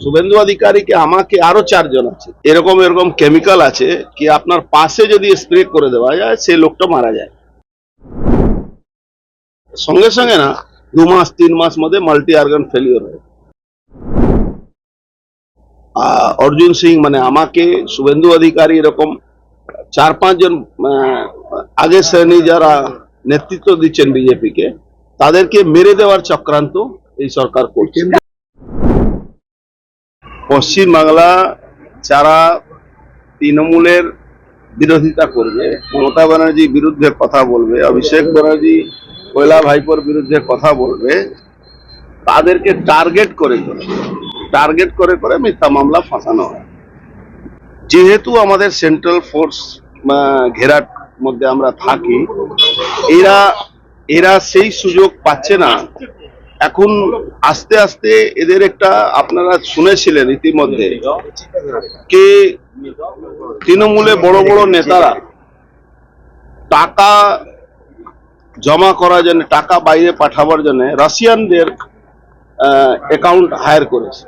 শুভেন্দু অধিকারীকে আমাকে আরও চারজন আছে। এরকম এরকম কেমিক্যাল আছে কি আপনার পাশে যদি স্প্রে করে দেওয়া যায় সেই লোকটা মারা যায়। সঙ্গে সঙ্গে না, দু মাস, তিন মাস মধ্যে মাল্টি অর্গান ফেলিওর হয় অর্জুন সিং মানে আমাকে, শুভেন্দু অধিকারী এরকম চার, পাঁচজন আগের শ্রেণি যারা নেতৃত্ব দিচ্ছেন বিজেপিকে, তাদেরকে মেরে দেওয়ার চক্রান্ত এই সরকার করছে। পশ্চিম বাংলা যারা তৃণমূলের বিরোধিতা করবে, মমতা ব্যানার্জির বিরুদ্ধে কথা বলবে, অভিষেক ব্যানার্জি কৈলা ভাইপোর বিরুদ্ধে কথা বলবে, তাদেরকে টার্গেট করে করে, টার্গেট করে করে মিথ্যা মামলা ফাঁসানো হয়। যেহেতু আমাদের সেন্ট্রাল ফোর্স ঘেরার মধ্যে আমরা থাকি, এরা এরা সেই সুযোগ পাচ্ছে না এখন আস্তে আস্তে এদের একটা আপনারা শুনেছিলেন ইতিমধ্যে কে তৃণমূলে বড় বড় নেতারা টাকা জমা করার জন্য, টাকা বাইরে পাঠাবার জন্য রাশিয়ানদের অ্যাকাউন্ট হায়ার করেছে।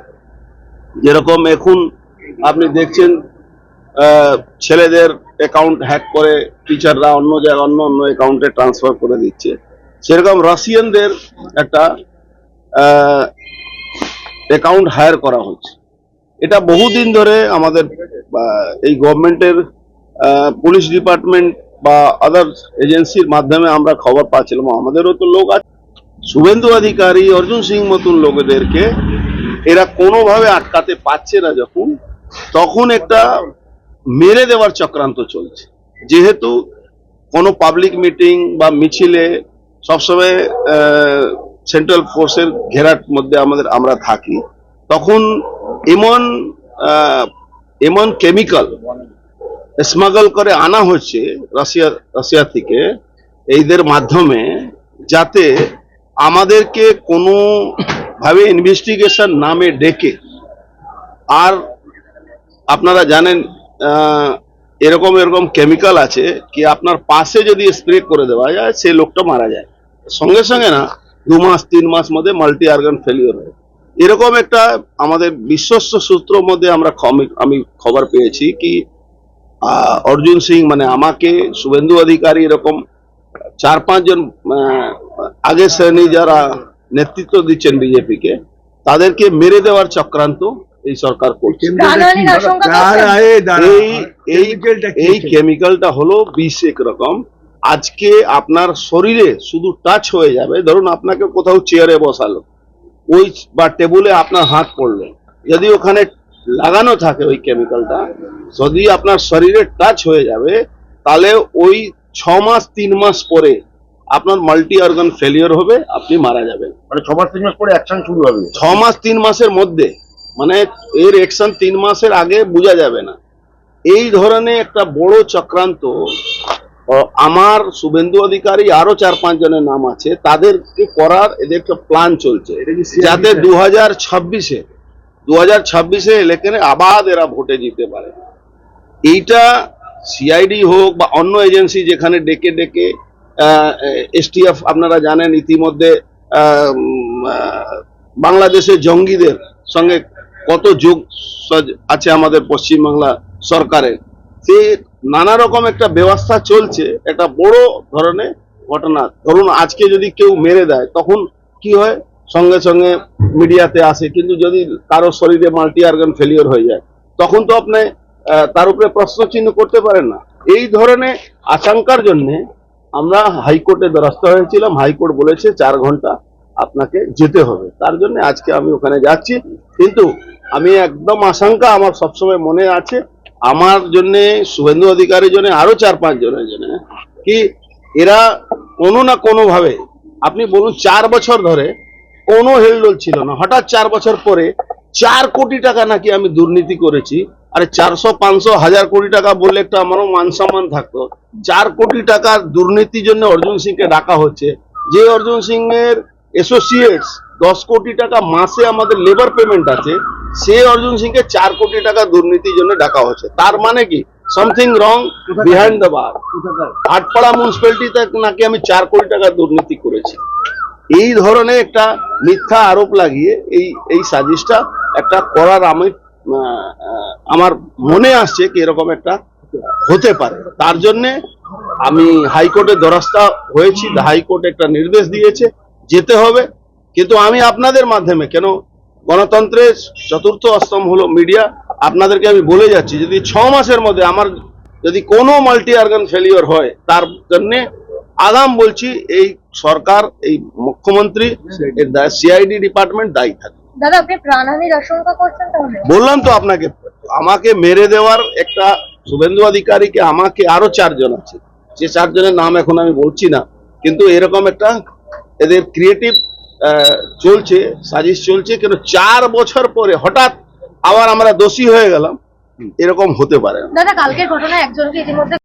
যেরকম এখন আপনি দেখছেন ছেলেদের অ্যাকাউন্ট হ্যাক করে টিচাররা অন্য জায়গায় অন্য অন্য অ্যাকাউন্টে ট্রান্সফার করে দিচ্ছে। সেরকম রাশিয়ানদের একটা অ্যাকাউন্ট হায়ার করা হচ্ছে এটা বহুদিন ধরে আমাদের এই গভর্নমেন্টের পুলিশ ডিপার্টমেন্ট বা আদার এজেন্সির মাধ্যমে আমরা খবর পাচ্ছিলাম। আমাদেরও তো লোক আছে। শুভেন্দু অধিকারী, অর্জুন সিং মতন লোকেদেরকে এরা কোনোভাবে আটকাতে পারছে না যখন, তখন একটা মেরে দেওয়ার চক্রান্ত চলছে। যেহেতু কোনো পাবলিক মিটিং বা মিছিলে সবসময় সেন্ট্রাল ফোর্সের ঘেরার মধ্যে আমাদের, আমরা থাকি। তখন এমন এমন কেমিক্যাল স্মাগল করে আনা হচ্ছে রাশিয়া রাশিয়া থেকে এইদের মাধ্যমে যাতে আমাদেরকে কোনো ভাবে ইনভেস্টিগেশন নামে ডেকে। আর আপনারা জানেন এরকম এরকম কেমিক্যাল আছে কি আপনার পাশে যদি স্প্রে করে দেওয়া যায় সেই লোকটা মারা যায়। সঙ্গে সঙ্গে না দু মাস তিন মাস মধ্যে মাল্টি অর্গান ফেলিওর হয়। এরকম একটা আমাদের বিশ্বস্ত সূত্র মধ্যে আমরা আমি খবর পেয়েছি কি অর্জুন সিং মানে আমাকে শুভেন্দু অধিকারী এরকম চার পাঁচজন আহ, আগের শ্রেণি যারা নেতৃত্ব দিচ্ছেন বিজেপিকে তাদেরকে মেরে দেওয়ার চক্রান্ত এই সরকার করছে। এই? কেমিক্যালটা হলো বিষ একরকম আজকে আপনার শরীরে শুধু টাচ হয়ে যাবে। ধরুন আপনাকে কোথাও চেয়ারে বসালো ওই বা টেবিলে আপনার হাত পড়ল। যদি ওখানে লাগানো থাকে ওই কেমিক্যালটা যদি আপনার শরীরে টাচ হয়ে যাবে তাহলে ওই ছ মাস তিন মাস পরে আপনার মাল্টি অর্গান ফেলিওর হবে আপনি মারা যাবেন। মানে ছ মাস তিন মাস পরে অ্যাকশন শুরু হবে। ছ মাস তিন মাসের মধ্যে। মানে এর অ্যাকশন তিন মাসের আগে বোঝা যাবে না। এই ধরনের একটা বড় চক্রান্ত আমার শুভেন্দু অধিকারী আরও চার পাঁচ জনের নাম আছে তাদেরকে করার এদের একটা প্ল্যান চলছে যাতে দু হাজার ছাব্বিশে দু হাজার ছাব্বিশে ইলেকশনে আবার এরা ভোটে জিতে পারে। এইটা সিআইডি হোক বা অন্য এজেন্সি যেখানে ডেকে ডেকে এসটিএফ আপনারা জানেন ইতিমধ্যে বাংলাদেশের জঙ্গিদের সঙ্গে কত যোগ আছে আমাদের পশ্চিমবাংলা সরকারের। সে নানা রকম একটা ব্যবস্থা চলছে, একটা বড় ধরনের ঘটনা। ধরুন, আজকে যদি কেউ মেরে দেয়, তখন কি হয়? সঙ্গে সঙ্গে মিডিয়াতে আসে, কিন্তু যদি কারও শরীরে মাল্টি অর্গান ফেলিওর হয়ে যায়, তখন তো আপনি তার উপরে প্রশ্ন চিহ্ন করতে পারেন না। এই ধরনের আশঙ্কার জন্যে আমরা হাইকোর্টে দ্বারস্থ হয়েছিলাম। হাইকোর্ট বলেছে চার ঘণ্টা আপনাকে যেতে হবে। তার জন্য আজকে আমি ওখানে যাচ্ছি। কিন্তু আমি একদম আশঙ্কা আমার সবসময় মনে আছে আমার জন্য, শুভেন্দু অধিকারীর জন্য, আরও চার পাঁচ জনের জন্য, কি এরা কোনো না কোনো ভাবে আপনি বলুন চার বছর ধরে কোনো হেলদোল ছিল না। হঠাৎ চার বছর পরে চার কোটি টাকা নাকি আমি দুর্নীতি করেছি, আরে চারশো, পাঁচশো, হাজার কোটি টাকা বললে একটা আমারও মান সম্মান থাকতো। চার কোটি টাকার দুর্নীতির জন্য অর্জুন সিংকে ডাকা হচ্ছে। যে অর্জুন সিং এর অ্যাসোসিয়েটস দশ কোটি টাকা মাসে আমাদের লেবার পেমেন্ট আছে সে অর্জুন সিংকে চার কোটি টাকা দুর্নীতির জন্য ডাকা হচ্ছে তার মানে কি? Something wrong behind the bar Atpara মিউনিসিপ্যালিটিতে নাকি আমি চার কোটি টাকা দুর্নীতি করেছি। এই ধরনের একটা মিথ্যা আরোপ লাগিয়ে এই এই সাজিশটা একটা করার আমি আমার মনে আসছে কি এরকম একটা হতে পারে। তার জন্যে আমি হাইকোর্টে দ্বারস্থ হয়েছি। হাইকোর্ট একটা নির্দেশ দিয়েছে। যেতে হবে। কিন্তু আমি আপনাদের মাধ্যমে কেন গণতন্ত্রের চতুর্থ অস্তম হলো মিডিয়া আপনাদেরকে আমি বলে যাচ্ছি যদি ছ মাসের মধ্যে আমার যদি কোনো মাল্টি অর্গান ফেলিওর হয় তার জন্য আগাম বলছি এই সরকার এই মুখ্যমন্ত্রী সিআইডি ডিপার্টমেন্ট দায়ী থাকে। দাদা আপনি প্রাণহানির আশঙ্কা করছেন বললাম তো আপনাকে আমাকে মেরে দেওয়ার একটা শুভেন্দু অধিকারীকে আমাকে আরও চারজন আছে। সে চারজনের নাম এখন আমি বলছি না কিন্তু এরকম একটা এদের ক্রিয়েটিভ চলছে সাজিশ চলছে কিন্তু চার বছর পরে হঠাৎ আবার আমরা দোষী হয়ে গেলাম। এরকম হতে পারে না। দাদা কালকের ঘটনা একজনকে ইতিমধ্যে